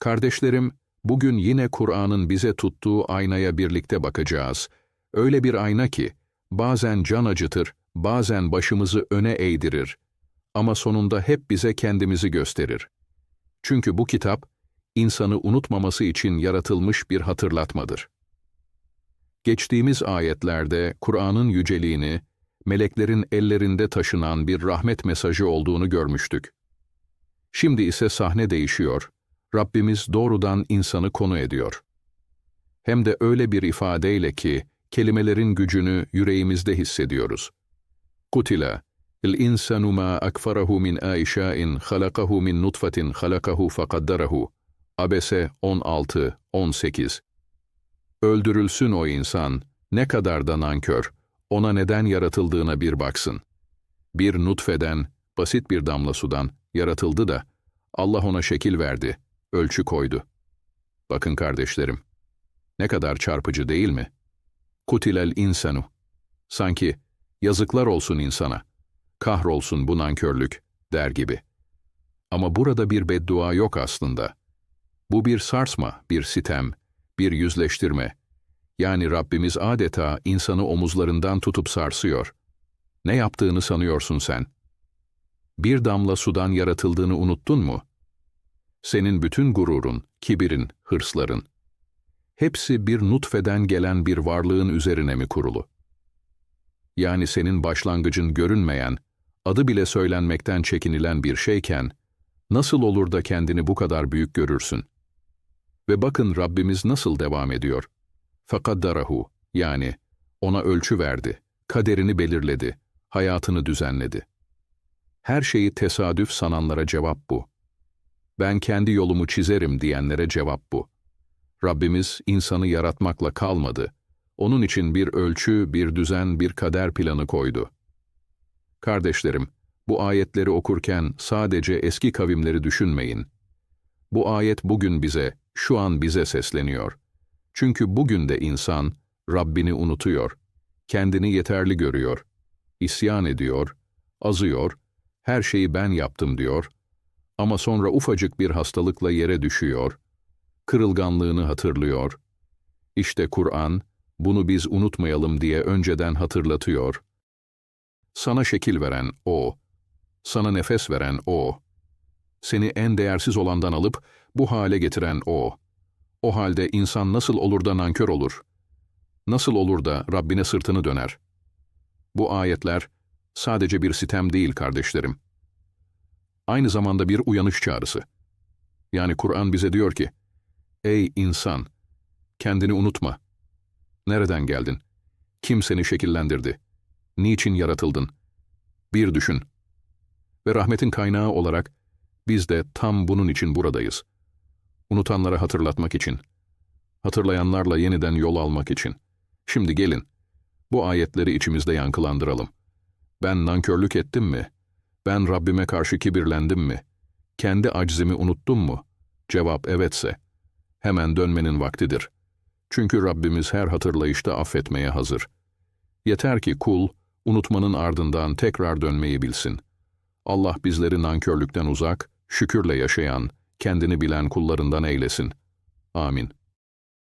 Kardeşlerim, bugün yine Kur'an'ın bize tuttuğu aynaya birlikte bakacağız. Öyle bir ayna ki, bazen can acıtır, bazen başımızı öne eğdirir. Ama sonunda hep bize kendimizi gösterir. Çünkü bu kitap, insanı unutmaması için yaratılmış bir hatırlatmadır. Geçtiğimiz ayetlerde Kur'an'ın yüceliğini, meleklerin ellerinde taşınan bir rahmet mesajı olduğunu görmüştük. Şimdi ise sahne değişiyor. Rabbimiz doğrudan insanı konu ediyor. Hem de öyle bir ifadeyle ki, kelimelerin gücünü yüreğimizde hissediyoruz. Kutila, el-insanu ma akfarahu min aişain halakahu min nutfatin halakahu fakaddarahu. Abese 16, 18. Öldürülsün o insan, ne kadar da nankör, ona neden yaratıldığına bir baksın. Bir nutfeden, basit bir damla sudan yaratıldı da, Allah ona şekil verdi.'' Ölçü koydu. Bakın kardeşlerim, ne kadar çarpıcı değil mi? Kutilel insanu. Sanki, yazıklar olsun insana, kahrolsun bu nankörlük, der gibi. Ama burada bir beddua yok aslında. Bu bir sarsma, bir sitem, bir yüzleştirme. Yani Rabbimiz adeta insanı omuzlarından tutup sarsıyor. Ne yaptığını sanıyorsun sen? Bir damla sudan yaratıldığını unuttun mu? Senin bütün gururun, kibirin, hırsların, hepsi bir nutfeden gelen bir varlığın üzerine mi kurulu? Yani senin başlangıcın görünmeyen, adı bile söylenmekten çekinilen bir şeyken, nasıl olur da kendini bu kadar büyük görürsün? Ve bakın Rabbimiz nasıl devam ediyor. Fakaddarahu yani ona ölçü verdi, kaderini belirledi, hayatını düzenledi. Her şeyi tesadüf sananlara cevap bu. Ben kendi yolumu çizerim diyenlere cevap bu. Rabbimiz insanı yaratmakla kalmadı. Onun için bir ölçü, bir düzen, bir kader planı koydu. Kardeşlerim, bu ayetleri okurken sadece eski kavimleri düşünmeyin. Bu ayet bugün bize, şu an bize sesleniyor. Çünkü bugün de insan Rabbini unutuyor, kendini yeterli görüyor, isyan ediyor, azıyor, her şeyi ben yaptım diyor ama sonra ufacık bir hastalıkla yere düşüyor, kırılganlığını hatırlıyor. İşte Kur'an, bunu biz unutmayalım diye önceden hatırlatıyor. Sana şekil veren O, sana nefes veren O, seni en değersiz olandan alıp bu hale getiren O. O halde insan nasıl olur da nankör olur? Nasıl olur da Rabbine sırtını döner? Bu ayetler sadece bir sitem değil kardeşlerim. Aynı zamanda bir uyanış çağrısı. Yani Kur'an bize diyor ki, Ey insan! Kendini unutma. Nereden geldin? Kim seni şekillendirdi? Niçin yaratıldın? Bir düşün. Ve rahmetin kaynağı olarak biz de tam bunun için buradayız. Unutanlara hatırlatmak için. Hatırlayanlarla yeniden yol almak için. Şimdi gelin. Bu ayetleri içimizde yankılandıralım. Ben nankörlük ettim mi? Ben Rabbime karşı kibirlendim mi? Kendi aczimi unuttum mu? Cevap evetse. Hemen dönmenin vaktidir. Çünkü Rabbimiz her hatırlayışta affetmeye hazır. Yeter ki kul, unutmanın ardından tekrar dönmeyi bilsin. Allah bizleri nankörlükten uzak, şükürle yaşayan, kendini bilen kullarından eylesin. Amin.